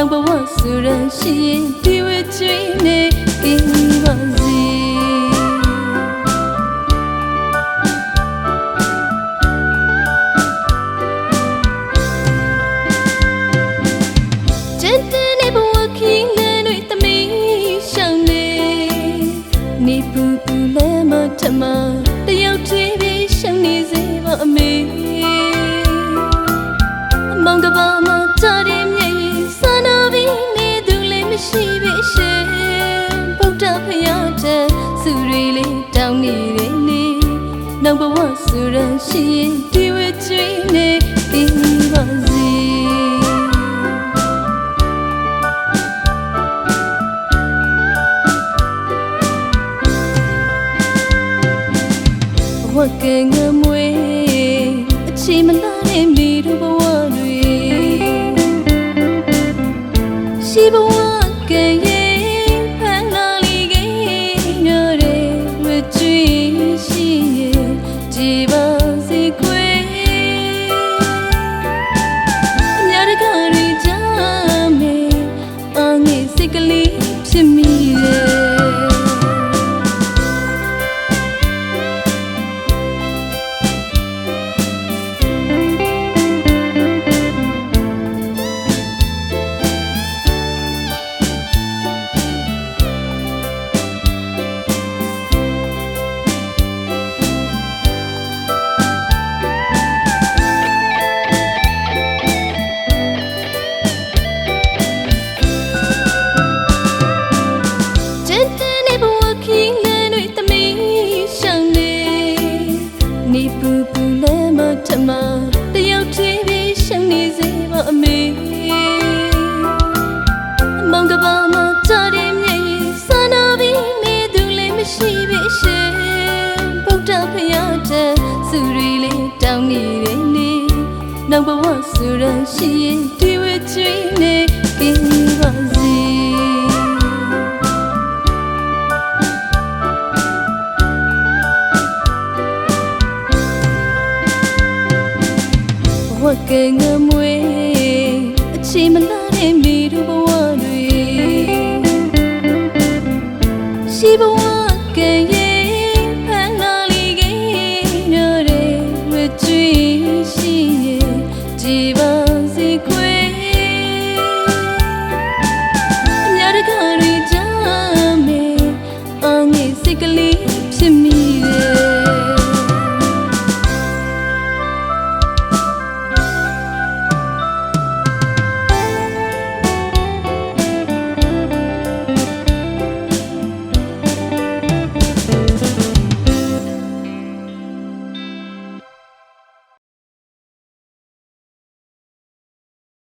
ရရှိရင်ဒီဝချွေးနေကိပါစေကျန်တဲ့နေဘဝခင်းနေတွေသမီးရှောင်းနေနေပူပူလဲမထမတ နောက်ဘဝဆူရရှိရင်ဒီဝချွေးနေပြီးပါစေဘဝကငမွေအချီမလာတဲ့မိတို့ဘဝတွေရှိဘဝ ဗုဒ္ဓဖယားတဲ့စုရီလေးတောင်းနေတယ်လေနောက်ဘဝဆူရရှိရင်ဒီဝချွေးနေကိပါစေဘဝကငမွေအချီမလာတဲ့မိတို့ဘဝတွေ တကားတွေကြမယ်အငေစိတ်ကလေးဖြစ်မိ